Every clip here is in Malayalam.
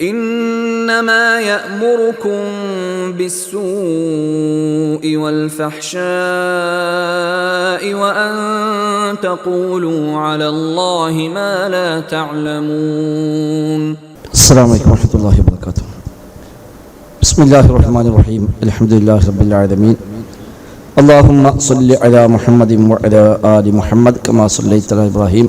إنما يأمركم بالسوء والفحشاء وأن تقولوا على الله ما لا تعلمون. السلام عليكم ورحمة الله وبركاته. بسم الله الرحمن الرحيم. الحمد لله رب العالمين. اللهم صل على محمد وعلى آل محمد كما صليت على إبراهيم.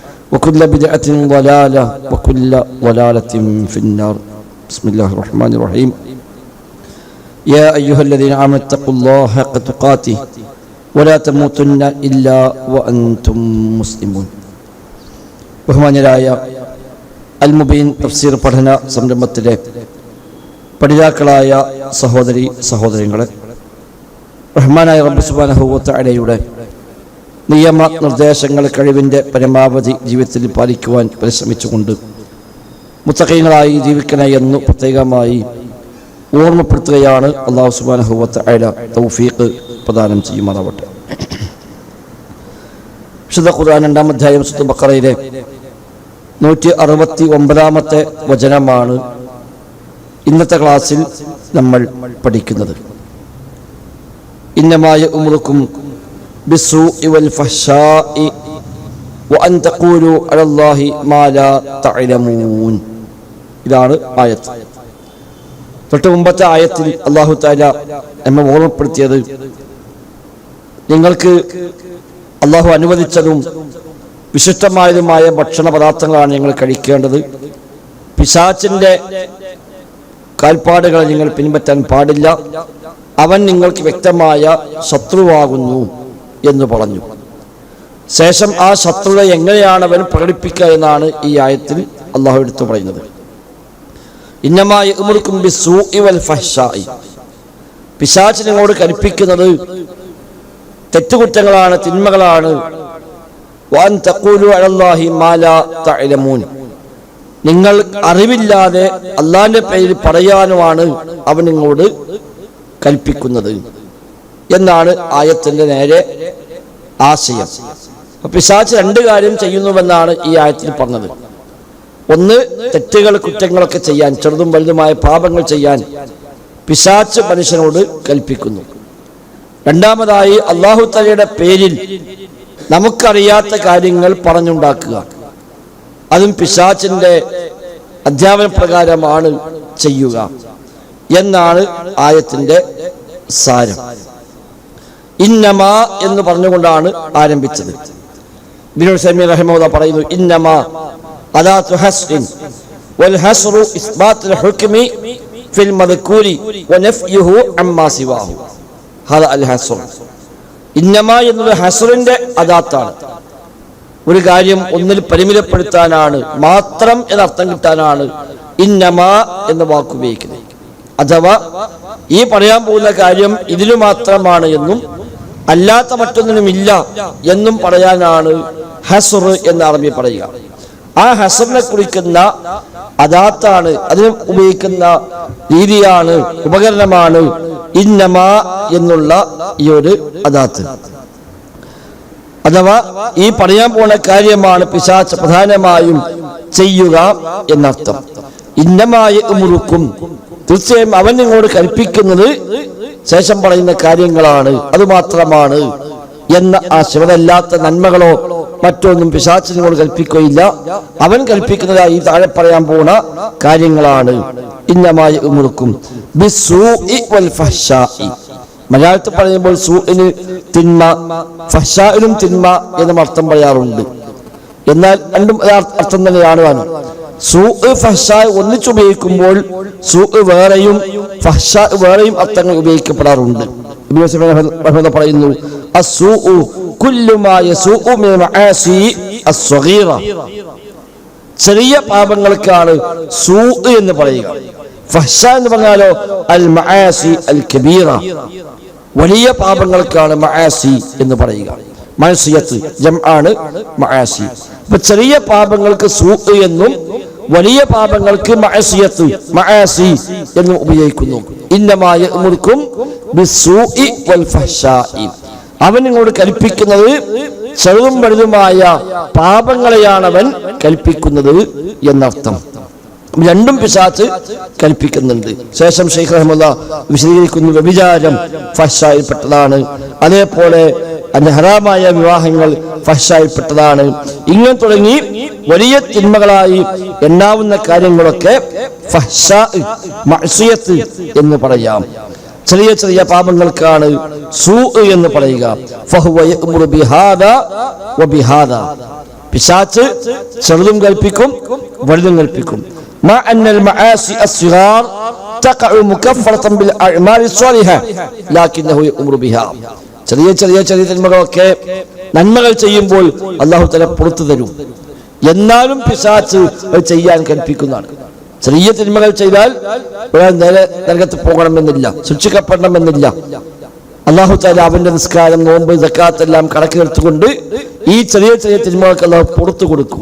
وكل بدعة ضلالة وكل ضلالة في النار بسم الله الرحمن الرحيم يا أيها الذين آمنوا اتقوا الله حق تقاته ولا تموتن إلا وأنتم مسلمون ബഹുമാന്യരായ അൽ മുബീൻ തഫ്സീർ പഠന സംരംഭത്തിലെ പഠിതാക്കളായ സഹോദരി സഹോദരങ്ങളെ റഹ്മാനായ റബ്ബ് സുബാനഹുവത്ത അടയുടെ നിയമ നിർദ്ദേശങ്ങൾ കഴിവിന്റെ പരമാവധി ജീവിതത്തിൽ പാലിക്കുവാൻ പരിശ്രമിച്ചുകൊണ്ട് മുത്തഖീങ്ങളായി ജീവിക്കണേ എന്ന് പ്രത്യേകമായി ഓർമ്മപ്പെടുത്തുകയാണ് അള്ളാഹു സുബാനഹുവത്ത് അയല തൗഫീഖ് പ്രദാനം ചെയ്യുമാറാവട്ടെ. വിശുദ്ധ ഖുർആൻ രണ്ടാം അധ്യായം സുത്ത് ബക്കറയിലെ നൂറ്റി അറുപത്തി ഒമ്പതാമത്തെ വചനമാണ് ഇന്നത്തെ ക്ലാസ്സിൽ നമ്മൾ പഠിക്കുന്നത്. ഇന്നമായ ഉമ്രുക്കും ബിസ്സൂഇ والفحشاء وأن تقولوا على الله ما لا تعلمون. ഇതാണ് ആയത്ത്. തൊട്ട് മുമ്പത്തെ ആയത്തിൽ അള്ളാഹു താല നമ്മെ ഓർമ്മപ്പെടുത്തിയത് നിങ്ങൾക്ക് അള്ളാഹു അനുവദിച്ചതും വിശിഷ്ടമായതുമായ ഭക്ഷണ പദാർത്ഥങ്ങളാണ് നിങ്ങൾ കഴിക്കേണ്ടത്. പിശാച്ചിന്റെ കാൽപ്പാടുകളെ നിങ്ങൾ പിൻപറ്റാൻ പാടില്ല. അവൻ നിങ്ങൾക്ക് വ്യക്തമായ ശത്രുവാകുന്നു. എന്ന് പറഞ്ഞു. ശേഷം ആ ശത്രുത എങ്ങനെയാണ് അവൻ പ്രകടിപ്പിക്കുക എന്നാണ് ഈ ആയത്തിൽ അള്ളാഹു എടുത്തു പറയുന്നത്. ഇന്നമായി ഉമർക്കും പിശാച്ച് കൽപ്പിക്കുന്നത് തെറ്റുകുറ്റങ്ങളാണ് തിന്മകളാണ്. വാൻ അലല്ലാഹി നിങ്ങൾ അറിവില്ലാതെ അള്ളാന്റെ പേരിൽ പറയാനുമാണ് അവൻ നിങ്ങളോട് കൽപ്പിക്കുന്നത്. എന്നാണ് ആയത്തിന്റെ നേരെ ആശയം. പിശാച്ച് രണ്ട് കാര്യം ചെയ്യുന്നുവെന്നാണ് ഈ ആയത്തിൽ പറഞ്ഞത്. ഒന്ന് തെറ്റുകൾ കുറ്റങ്ങളൊക്കെ ചെയ്യാൻ ചെറുതും വലുതുമായ പാപങ്ങൾ ചെയ്യാൻ പിശാച്ച് മനുഷ്യനോട് കൽപ്പിക്കുന്നു. രണ്ടാമതായി അള്ളാഹു തലയുടെ പേരിൽ നമുക്കറിയാത്ത കാര്യങ്ങൾ പറഞ്ഞുണ്ടാക്കുക. അതും പിശാച്ചിന്റെ അധ്യാപന പ്രകാരമാണ് ചെയ്യുക. എന്നാണ് ആയത്തിന്റെ സാരം. ഇന്നമ എന്ന് പറഞ്ഞുകൊണ്ടാണ് ആരംഭിച്ചത്. പറയുന്നു ഇന്നമ അദാത്തു വൽ ഹസ്റു ഹുക്മി ഫിൽ അമ്മാ സിവാഹു. ഇന്നമ അദാത്താണ്. ഒരു കാര്യം ഒന്നിൽ പരിമിതപ്പെടുത്താനാണ് മാത്രം എന്നർത്ഥം കിട്ടാനാണ് ഇന്നമ എന്ന വാക്ക് ഉപയോഗിക്കുന്നത് അഥവാ ഈ പറയാൻ പോകുന്ന കാര്യം ഇതിനു മാത്രമാണ് എന്നും അല്ലാത്ത മറ്റൊന്നിനും ഇല്ല എന്നും പറയാനാണ് ഹസർ എന്ന് അറബി പറയുക. ആ ഹസറിനെ കുറിക്കുന്ന അദാത്താണ് അതിന് ഉപയോഗിക്കുന്ന രീതിയാണ് ഉപകരണമാണ് ഇന്നമ എന്നുള്ള ഈ ഒരു അദാത്ത്. അഥവാ ഈ പറയാൻ പോണ കാര്യമാണ് പിശാച്ച് പ്രധാനമായും ചെയ്യുക എന്നർത്ഥം. ഇന്നമായ മുറുക്കും തീർച്ചയായും അവൻ നിങ്ങളോട് കൽപ്പിക്കുന്നത് ശേഷം പറയുന്ന കാര്യങ്ങളാണ്. അത് മാത്രമാണ് എന്ന ശിവനല്ലാത്ത നന്മകളോ മറ്റൊന്നും പിശാച്ചിനോട് കൽപ്പിക്കുകയില്ല. അവൻ കൽപ്പിക്കുന്നത് ഈ താഴെ പറയാൻ പോണ കാര്യങ്ങളാണ്. ഇന്നമായ മുറുക്കും മലയാളത്തിൽ പറയുമ്പോൾ സൂഇന് തിന്മ ഫഷായിലും തിന്മ എന്നും അർത്ഥം പറയാറുണ്ട്. എന്നാൽ രണ്ടും അർത്ഥം തന്നെയാണ് താനും സൂ ഫഹ്ഷ ഒന്നിച്ചുപയോഗിക്കുമ്പോൾ സൂ വേറെയും ഫഹ്ഷ വേറെയും അർത്ഥങ്ങൾ ഉപയോഗിക്കപ്പെടാറുണ്ട്. പറയുന്നു ചെറിയ പാപങ്ങൾക്കാണ് സൂ എന്ന് പറയുക. ഫഹ്ഷ എന്ന് പറഞ്ഞാലോ അൽ മആസി അൽ കബീറ. വലിയ പാപങ്ങൾക്കാണ് മആസി എന്ന് പറയുക. മഅസിയത്ത് ജം ആണ് മആസി അപ്പൊ ചെറിയ പാപങ്ങൾക്ക് സൂ എന്നും വലിയ പാപങ്ങൾക്ക് മഅസിയത്ത് മആസി എന്ന് ഉപയോഗിക്കുന്നു. ഇന്നമായ മുറുക്കും ബിസ്സൂഇ വൽ അവൻ ഇങ്ങോട്ട് കൽപ്പിക്കുന്നത് ചെറുതും വലുതുമായ പാപങ്ങളെയാണ് അവൻ കൽപ്പിക്കുന്നത് എന്നർത്ഥം. രണ്ടും പിശാച്ച് കൽപ്പിക്കുന്നുണ്ട്. ശേഷം ഷെയ്ഖ് റഹ്മുല്ല വിശദീകരിക്കുന്നു. വ്യഭിചാരം ഫഷായിൽപ്പെട്ടതാണ് അതേപോലെ അതിന്റെ ഹറാമായ വിവാഹങ്ങൾ ഫഷായിൽപ്പെട്ടതാണ് ഇങ്ങനെ തുടങ്ങി വലിയ തിന്മകളായി എണ്ണാവുന്ന കാര്യങ്ങളൊക്കെ ഫഹ്ഷാ മഅസിയത്ത് എന്ന് പറയാം ചെറിയ ചെറിയ പാപങ്ങൾക്കാണ് സൂ എന്ന് പറയുക ഫഹുവ യഅ്മുറു ബിഹാദ വബിഹാദ പിശാച്ച് ചെറുതും കൽപ്പിക്കും വലുതും കൽപ്പിക്കും مع أن المعاصي الصغار تقع مكفرة بالأعمال الصالحة لكنه يأمر بها ചെറിയ ചെറിയ ചെറിയ തിന്മകളൊക്കെ നന്മകൾ ചെയ്യുമ്പോൾ അള്ളാഹു തല പുറത്തു തരും. എന്നാലും പിശാച്ച് അത് ചെയ്യാൻ കൽപ്പിക്കുന്നതാണ്. ചെറിയ തിന്മകൾ ചെയ്താൽ നേരെ നരകത്ത് പോകണമെന്നില്ല ശിക്ഷിക്കപ്പെടണമെന്നില്ല അള്ളാഹു താല അവന്റെ നിസ്കാരം നോമ്പ് ജക്കാത്തെല്ലാം കണക്കിലെടുത്തുകൊണ്ട് ഈ ചെറിയ ചെറിയ തിന്മകൾക്ക് അള്ളാഹു പുറത്തു കൊടുക്കും.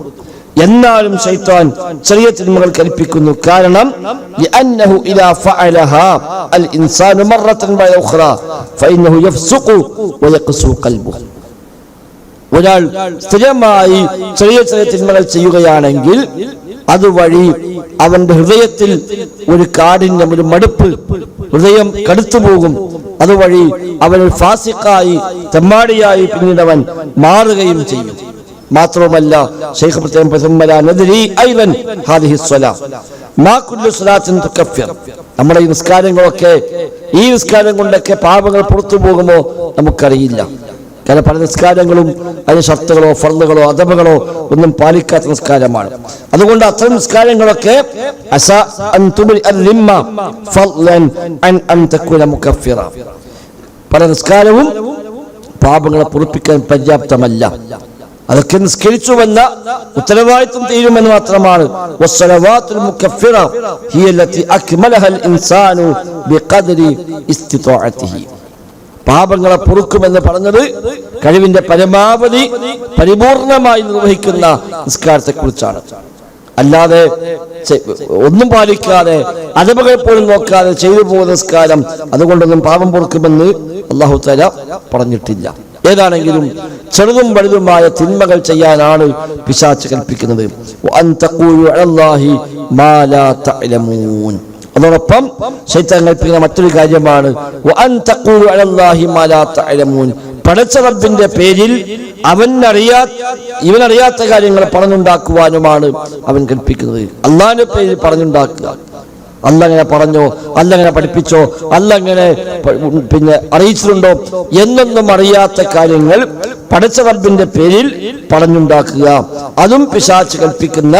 എന്നാലും ശൈത്താൻ ചെറിയ തിന്മകൾ കൽപ്പിക്കുന്നു കാരണം ഒരാൾ സ്ഥിരമായി ചെറിയ ചെറിയ തിന്മകൾ ചെയ്യുകയാണെങ്കിൽ അതുവഴി അവന്റെ ഹൃദയത്തിൽ ഒരു കാടിന്റെ ഒരു മടുപ്പ് ഹൃദയം കടുത്തുപോകും. അതുവഴി അവൻ ഫാസിക്കായി തെമ്മാടിയായി പിന്നീട് അവൻ മാറുകയും ചെയ്യും. മാത്രവുമല്ല ശൈഖ് പ്രത്യേകം നമ്മുടെ ഈ നിസ്കാരങ്ങളൊക്കെ ഈ നിസ്കാരം കൊണ്ടൊക്കെ പാപങ്ങൾ പുറത്തു പോകുമോ നമുക്കറിയില്ല. കാരണം പല നിസ്കാരങ്ങളും അതിന് ഷർത്തുകളോ ഫർദുകളോ അഥവകളോ ഒന്നും പാലിക്കാത്ത നിസ്കാരമാണ്. അതുകൊണ്ട് അത്തരം നിസ്കാരങ്ങളൊക്കെ പല നിസ്കാരവും പാപങ്ങളെ പൊറുപ്പിക്കാൻ പര്യാപ്തമല്ല. അതൊക്കെ നിസ്കരിച്ചുവെന്ന ഉത്തരവാദിത്വം തീരുമെന്ന് മാത്രമാണ്. പാപങ്ങളെ പൊറുക്കുമെന്ന് പറഞ്ഞത് കഴിവിന്റെ പരമാവധി പരിപൂർണമായി നിർവഹിക്കുന്ന നിസ്കാരത്തെ കുറിച്ചാണ് അല്ലാതെ ഒന്നും പാലിക്കാതെ അടമകൾ പോലും നോക്കാതെ ചെയ്തു പോകുന്ന നിസ്കാരം അതുകൊണ്ടൊന്നും പാപം പൊറുക്കുമെന്ന് അള്ളാഹു തല പറഞ്ഞിട്ടില്ല. ഏതാണെങ്കിലും ചെറുതും വലുതുമായ തിന്മകൾ ചെയ്യാനാണ് പിശാച്ച് കൽപ്പിക്കുന്നത്. അതോടൊപ്പം ശൈത്താൻ കൽപ്പിക്കുന്ന മറ്റൊരു കാര്യമാണ് പടച്ച റബ്ബിന്റെ പേരിൽ അവൻ അറിയാ ഇവനറിയാത്ത കാര്യങ്ങൾ പറഞ്ഞുണ്ടാക്കുവാനുമാണ് അവൻ കൽപ്പിക്കുന്നത്. അള്ളാഹിന്റെ പേരിൽ പറഞ്ഞുണ്ടാക്കുക. അല്ലങ്ങനെ പറഞ്ഞോ അല്ലങ്ങനെ പഠിപ്പിച്ചോ അല്ലങ്ങനെ പിന്നെ അറിയിച്ചിട്ടുണ്ടോ? എന്നൊന്നും അറിയാത്ത കാര്യങ്ങൾ പഠിച്ച റബ്ബിന്റെ പേരിൽ പറഞ്ഞുണ്ടാക്കുക. അതും പിശാച്ച് കൽപ്പിക്കുന്ന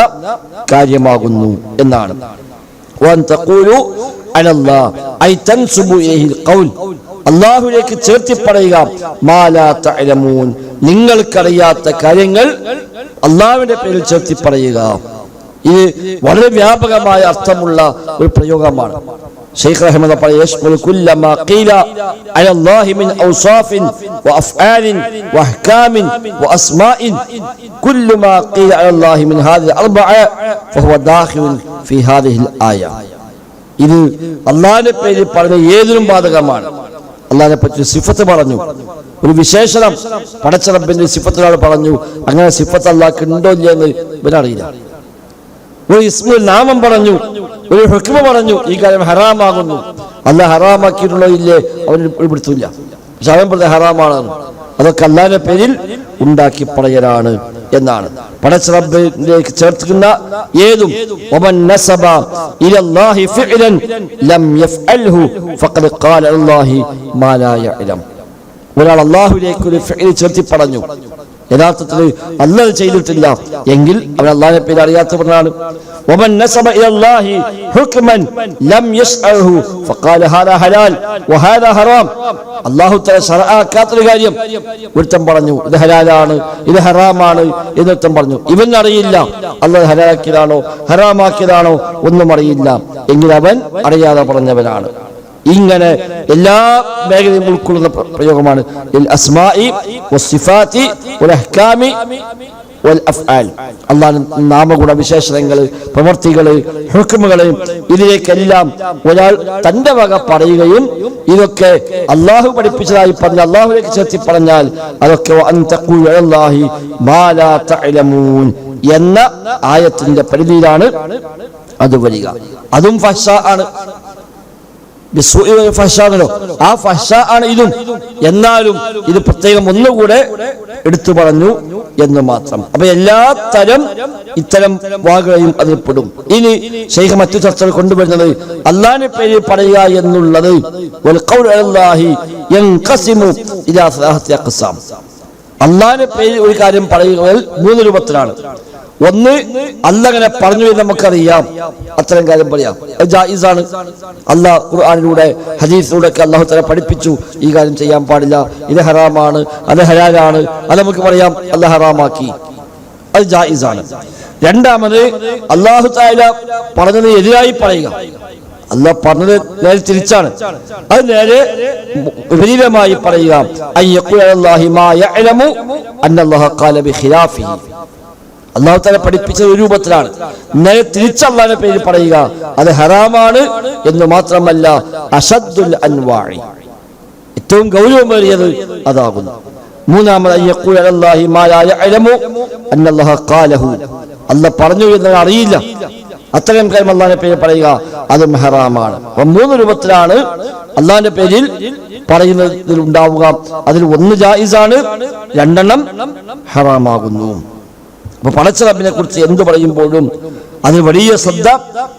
കാര്യമാകുന്നു എന്നാണ്. അള്ളാഹുലേക്ക് ചേർത്തി പറയുക നിങ്ങൾക്കറിയാത്ത കാര്യങ്ങൾ അള്ളാഹുവിന്റെ പേരിൽ ചേർത്തി പറയുക. ഇത് വളരെ വ്യാപകമായ അർത്ഥമുള്ള ഒരു പ്രയോഗമാണ്. ഷെയ്ഖ് റഹ്മദ് പറയ യശ്മുൽ കുല്ല ഖീല അലല്ലാഹി മിൻ ഔസാഫിൻ വഅഫ്ആലിൻ വഅഹ്കാമിൻ വഅസ്മാഇൻ കുല്ലു മാ ഖീല അലല്ലാഹി മിൻ ഹാദിഹി അർബഅ ഫഹുവ ദാഖിലുൻ ഫീ ഹാദിഹിൽ ആയ. ഇത് അള്ളാഹിന്റെ പേരിൽ പറഞ്ഞ ഏതൊരു ബാധകമാണ്? അള്ളാഹിനെ പറ്റി സിഫത്ത് പറഞ്ഞു. ഒരു വിശേഷണം. പടച്ചറപ്പിന്റെ സിഫത്തിനോട് പറഞ്ഞു അങ്ങനെ സിഫത്ത് അള്ളാഹ്ക്ക് ഉണ്ടോ ഇല്ലയെന്ന് ഇവനറിയില്ല. ഒരു ഇസ്മിൽ നാമം പറഞ്ഞു ഒരു ഹുക്മ പറഞ്ഞു ഈ കാര്യം ഹറാമാകുന്നു. അല്ല ഹറാമാക്കിയിട്ടുള്ള ഇല്ലേ? അവൻ പിടുത്തില്ല പക്ഷെ അവൻ ഹറാമാണ്. അതൊക്കെ അല്ലാതെ പേരിൽ ഉണ്ടാക്കി പറയലാണ് എന്നാണ് പടച്ചറബിലേക്ക് ചേർത്തുന്ന ഏതും നസബ ഇലല്ലാഹി ഫിഅലൻ ലം യഫ്അൽഹു ഫഖദ് ഖാല അല്ലാഹി മാ ലാ യഅലം. ഒരാൾ അള്ളാഹുലേക്ക് ഒരു ചേർത്തി പറഞ്ഞു യഥാർത്ഥത്തിൽ അല്ല അത് ചെയ്തിട്ടില്ല എങ്കിൽ അവൻ അള്ളാഹിനെ പേര് അറിയാത്തവനാണ് ومن نسب الى الله حكما لم يسأله فقال هذا حلال وهذا حرام അള്ളാഹു തല ശറആക്കാത്തൊരു കാര്യം ഒരുത്തൻ പറഞ്ഞു ഇത് ഹലാലാണ് ഇത് ഹറാമാണ് എന്നൊരുത്തൻ പറഞ്ഞു ഇവൻ അറിയില്ല അള്ളാഹ് ഹലാലാക്കിയതാണോ ഹറാമാക്കിയതാണോ ഒന്നും അറിയില്ല എങ്കിൽ അവൻ അറിയാതെ പറഞ്ഞവനാണ് ഇങ്ങനെ എല്ലാ മേഖലയും ഉൾക്കൊള്ളുന്ന പ്രയോഗമാണ്. അള്ളാഹ് നാമഗുണ വിശേഷണങ്ങൾ പ്രവർത്തികൾ ഹുക്കുമുകൾ ഇതിലേക്കെല്ലാം ഒരാൾ തന്റെ വക പറയുകയും ഇതൊക്കെ അള്ളാഹു പഠിപ്പിച്ചതായി പറഞ്ഞ അള്ളാഹുലേക്ക് ചേർത്തി പറഞ്ഞാൽ അതൊക്കെ എന്ന ആയത്തിന്റെ പരിധിയിലാണ് അത് വരിക. അതും ഫഷ ആണ്. ഫഹ്ഷാണല്ലോ ആ ഫഷ ആണ് ഇതും. എന്നാലും ഇത് പ്രത്യേകം ഒന്നുകൂടെ എടുത്തു പറഞ്ഞു എന്ന് മാത്രം. അപ്പൊ എല്ലാ തരം ഇത്തരം വാക്കുകളെയും അതിൽ പെടും. ഇനി ശൈഖ് മറ്റു ചർച്ചകൾ കൊണ്ടുവരുന്നത് അള്ളാഹിനെ പേര് പറയുക എന്നുള്ളത് വൽ ഖൗലു യൻഖസിമു ഇലാ സലാഹത്തി അഖ്സാം. അള്ളാഹിനെ പേര് ഒരു കാര്യം പറയുക മൂന്ന് രൂപത്തിലാണ്. ഒന്ന് അല്ലങ്ങനെ പറഞ്ഞു എന്ന് നമുക്കറിയാം. അത്തരം കാര്യം പറയാം. ജായിസാണ്. അള്ളാഹ് ഖുർആാനിലൂടെ ഹദീസിലൂടെ ഒക്കെ അള്ളാഹു തല പഠിപ്പിച്ചു. ഈ കാര്യം ചെയ്യാൻ പാടില്ല. ഇത് ഹറാമാണ്. അത് ഹരാലാണ് അത് നമുക്ക് പറയാം അല്ല ഹറാമാക്കി. അത് ജായിസാണ്. രണ്ടാമത് അള്ളാഹു താല പറഞ്ഞതിന് എതിരായി പറയുക. അല്ല പറഞ്ഞത് നേരെ തിരിച്ചാണ്. അത് നേരെ വിപരീതമായി പറയുക. അള്ളാഹു തല പഠിപ്പിച്ച ഒരു രൂപത്തിലാണ്. നേരെ തിരിച്ചള്ളാന്റെ പേര് പറയുക അത് ഹറാമാണ് എന്ന് മാത്രമല്ല അഷദ്ദുൽ അൻവാഴി ഏറ്റവും ഗൗരവമേറിയത് അതാകുന്നു. അല്ല പറഞ്ഞു എന്ന് അറിയില്ല. അത്തരം കാര്യം അള്ളാഹിന്റെ പേര് പറയുക അത് മെഹറാമാണ് മൂന്ന് രൂപത്തിലാണ് അള്ളാഹിന്റെ പേരിൽ പറയുന്നതിൽ ഉണ്ടാവുക. അതിൽ ഒന്ന് ജായിസാണ് രണ്ടെണ്ണം ഹറാമാകുന്നു. അപ്പൊ പടച്ച കുറിച്ച് എന്ത് പറയുമ്പോഴും അതിന് വലിയ ശ്രദ്ധ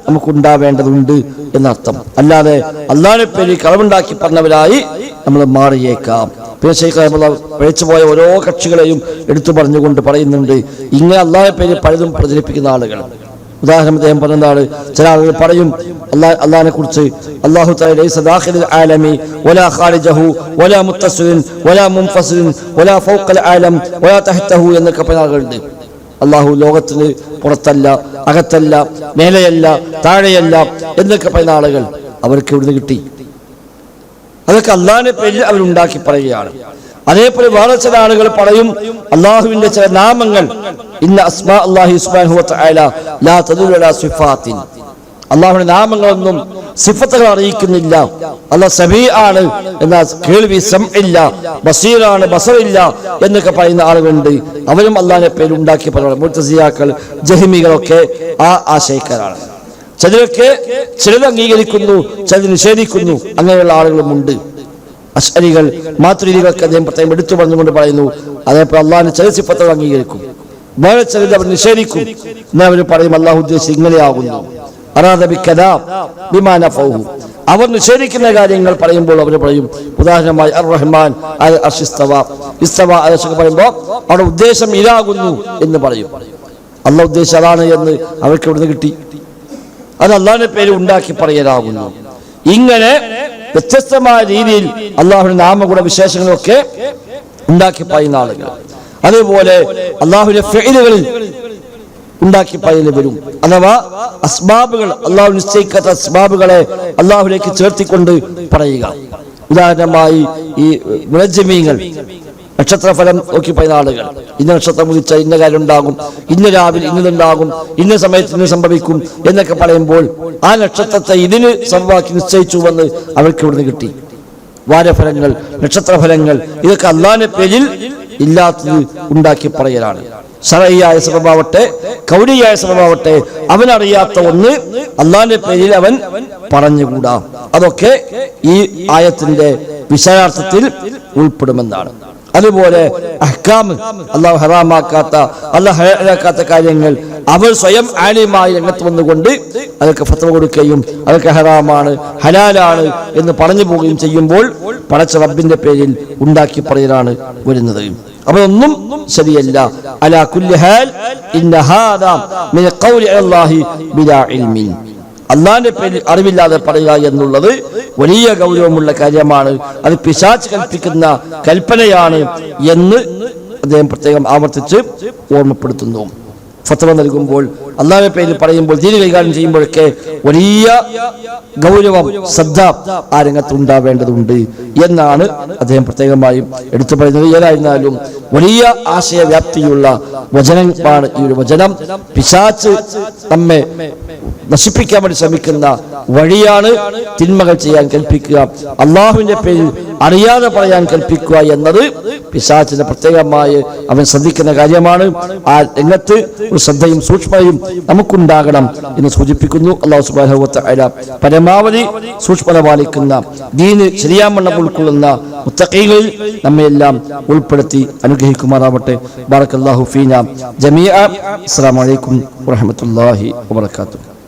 നമുക്ക് ഉണ്ടാവേണ്ടതുണ്ട് എന്നർത്ഥം. അല്ലാതെ അള്ളാഹിനെ പേര് കളവുണ്ടാക്കി പറഞ്ഞവരായി നമ്മൾ മാറിയേക്കാം. പിന്നെ ശൈഖ് നമ്മൾ പഴിച്ചു പോയ ഓരോ കക്ഷികളെയും എടുത്തു പറഞ്ഞുകൊണ്ട് പറയുന്നുണ്ട് ഇങ്ങനെ അള്ളാഹിനെ പേര് പലതും പ്രചരിപ്പിക്കുന്ന ആളുകൾ. ഉദാഹരണം അദ്ദേഹം പറഞ്ഞതാണ് ചില ആളുകൾ പറയും അള്ളാഹ് അള്ളാഹിനെ കുറിച്ച് അള്ളാഹു ആലമി വലാ ഖാരിജഹു വലാ മുത്തസിലിൻ വലാ മുൻഫസിലിൻ വലാ ഫൗഖൽ ആലം വലാ തഹത്തഹു എന്നൊക്കെ പറഞ്ഞ ആളുകളുണ്ട്. അള്ളാഹു ലോകത്തിന് പുറത്തല്ല അകത്തല്ല മേലെയല്ല താഴെയല്ല എന്നൊക്കെ പറയുന്ന ആളുകൾ അവർക്ക് ഇവിടുന്ന് കിട്ടി. അതൊക്കെ അള്ളാഹിന്റെ പേരിൽ അവരുണ്ടാക്കി പറയുകയാണ്. അതേപോലെ വേറെ ചില ആളുകൾ പറയും അള്ളാഹുവിന്റെ ചില നാമങ്ങൾ ഇന്ന അസ്മാ അള്ളാഹി ലാ അള്ളാഹുവിന്റെ നാമങ്ങളൊന്നും സിഫത്തുകൾ അറിയിക്കുന്നില്ല. അല്ല സബി ആണ് എന്നാൽ കേൾവി സം ഇല്ല ബസീറാണ് ബസറില്ല എന്നൊക്കെ പറയുന്ന ആളുകളുണ്ട്. അവരും അള്ളാഹിന്റെ പേര് ഉണ്ടാക്കി പറയുന്നത് മുത്തസിയാക്കൾ ജഹിമികളൊക്കെ ആ ആശയക്കാരാണ്. ചിലരൊക്കെ ചിലത് അംഗീകരിക്കുന്നു ചിലത് നിഷേധിക്കുന്നു അങ്ങനെയുള്ള ആളുകളുമുണ്ട്. അശ്വരികൾ മാതൃരികൾക്ക് അദ്ദേഹം പ്രത്യേകം എടുത്തു പറഞ്ഞുകൊണ്ട് പറയുന്നു അതേപോലെ അള്ളാഹിന്റെ ചില സിഫത്തുകൾ അംഗീകരിക്കും. വേറെ ചിലത് അവർ നിഷേധിക്കും. എന്നാൽ അവർ പറയും അള്ളാഹു ഉദ്ദേശിച്ച് ഇങ്ങനെയാകുന്നു. അവർ നിഷേധിക്കുന്ന കാര്യങ്ങൾ പറയുമ്പോൾ അവർ പറയും ഉദാഹരണമായി അർ റഹ്മാൻ അൽ അർഷിസ്തവ ഇസ്തവ. അതൊക്കെ പറയുമ്പോൾ അവിടെ ഉദ്ദേശം ഇതാകുന്നു എന്ന് പറയും. അള്ളാഹ് ഉദ്ദേശം അതാണ് എന്ന് അവർക്ക് ഇവിടുന്ന് കിട്ടി. അത് അള്ളാഹിന്റെ പേര് ഉണ്ടാക്കി പറയലാകുന്നു. ഇങ്ങനെ വ്യത്യസ്തമായ രീതിയിൽ അള്ളാഹുവിന്റെ നാമകൂട വിശേഷങ്ങളൊക്കെ ഉണ്ടാക്കി പറയുന്ന ആളുകൾ. അതേപോലെ അള്ളാഹുവിന്റെ ഫെയിലുകളിൽ ഉണ്ടാക്കി പറയൽ വരും. അഥവാ അസ്ബാബുകൾ അള്ളാഹു നിശ്ചയിക്കാത്ത അസ്ബാബുകളെ അള്ളാഹുലേക്ക് ചേർത്തിക്കൊണ്ട് പറയുക. ഉദാഹരണമായി ഈ മുനജമീങ്ങൾ നക്ഷത്രഫലം നോക്കി പറയുന്ന ആളുകൾ. ഇന്ന നക്ഷത്രം ഉദിച്ച ഇന്ന കാര്യം ഉണ്ടാകും ഇന്ന രാവിലെ ഇന്നതുണ്ടാകും ഇന്ന സമയത്ത് ഇന്ന് സംഭവിക്കും എന്നൊക്കെ പറയുമ്പോൾ ആ നക്ഷത്രത്തെ ഇതിന് നിശ്ചയിച്ചു വന്ന് അവർക്ക് ഇവിടുന്ന് കിട്ടി. വാരഫലങ്ങൾ നക്ഷത്രഫലങ്ങൾ ഇതൊക്കെ അള്ളാഹിന്റെ പേരിൽ ഇല്ലാത്തത് ഉണ്ടാക്കി പറയലാണ്. ശറയ്യായ സ്വഭാവട്ടെ കൗരിയായ സ്വഭാവട്ടെ അവനറിയാത്ത ഒന്ന് അള്ളാന്റെ പേരിൽ അവൻ പറഞ്ഞുകൂടാ. അതൊക്കെ ഈ ആയത്തിന്റെ വിഷയാർത്ഥത്തിൽ ഉൾപ്പെടുമെന്നാണ്. അതുപോലെ അഹ്കാം അള്ളാഹു ഹറാമാക്കാത്ത അള്ളാഹ് ഹലാക്കാത്ത കാര്യങ്ങൾ അവർ സ്വയം ആലിയമായി രംഗത്ത് വന്നുകൊണ്ട് അതൊക്കെ ഫത്വ കൊടുക്കുകയും അതൊക്കെ ഹറാമാണ് ഹലാലാണ് എന്ന് പറഞ്ഞു പോവുകയും ചെയ്യുമ്പോൾ പടച്ച റബ്ബിന്റെ പേരിൽ ഉണ്ടാക്കി പറയലാണ് വരുന്നത്. അപ്പൊ ഒന്നും ശരിയല്ല. അലാ കുല്ലി ഹാൽ ഇന്ന ഹാദാ ഖൗലി അല്ലാഹി ബിലാ അള്ളാന്റെ പേരിൽ അറിവില്ലാതെ പറയുക എന്നുള്ളത് വലിയ ഗൗരവമുള്ള കാര്യമാണ്. അത് പിശാച്ച് കൽപ്പിക്കുന്ന കൽപ്പനയാണ് എന്ന് അദ്ദേഹം പ്രത്യേകം ആവർത്തിച്ച് ഓർമ്മപ്പെടുത്തുന്നു. ഫത്വ നൽകുമ്പോൾ അള്ളാഹുവിന്റെ പേരിൽ പറയുമ്പോൾ ദീന കൈകാര്യം ചെയ്യുമ്പോഴൊക്കെ വലിയ ഗൗരവം ശ്രദ്ധ ആ രംഗത്ത് ഉണ്ടാവേണ്ടതുണ്ട് എന്നാണ് അദ്ദേഹം പ്രത്യേകമായും എടുത്തു പറയുന്നത്. ഏതായിരുന്നാലും വലിയ ആശയവ്യാപ്തിയുള്ള വചനമാണ് ഈ ഒരു വചനം. പിശാച്ച് നമ്മെ നശിപ്പിക്കാൻ വേണ്ടി ശ്രമിക്കുന്ന വഴിയാണ് തിന്മകൾ ചെയ്യാൻ കൽപ്പിക്കുക. അള്ളാഹുവിന്റെ പേരിൽ അറിയാതെ പറയാൻ കൽപ്പിക്കുക എന്നത് പിശാച്ചിന്റെ പ്രത്യേകമായി അവൻ ശ്രദ്ധിക്കുന്ന കാര്യമാണ്. ആ രംഗത്ത് ഒരു ശ്രദ്ധയും സൂക്ഷ്മതയും നമുക്കുണ്ടാകണം എന്ന് സൂചിപ്പിക്കുന്നു. അള്ളാഹു സുബാഹുവത്ത അല പരമാവധി സൂക്ഷ്മത പാലിക്കുന്ന ദീന് ശരിയാമണ്ണം ഉൾക്കൊള്ളുന്ന മുത്തക്കൈകളിൽ നമ്മയെല്ലാം ഉൾപ്പെടുത്തി അനുഗ്രഹിക്കുമാറാവട്ടെ. ബാറക്കല്ലാഹു ഫീന. ജമീഅ. അസ്സലാമു അലൈക്കും വറഹ്മത്തുള്ളാഹി വബറകാതുഹു.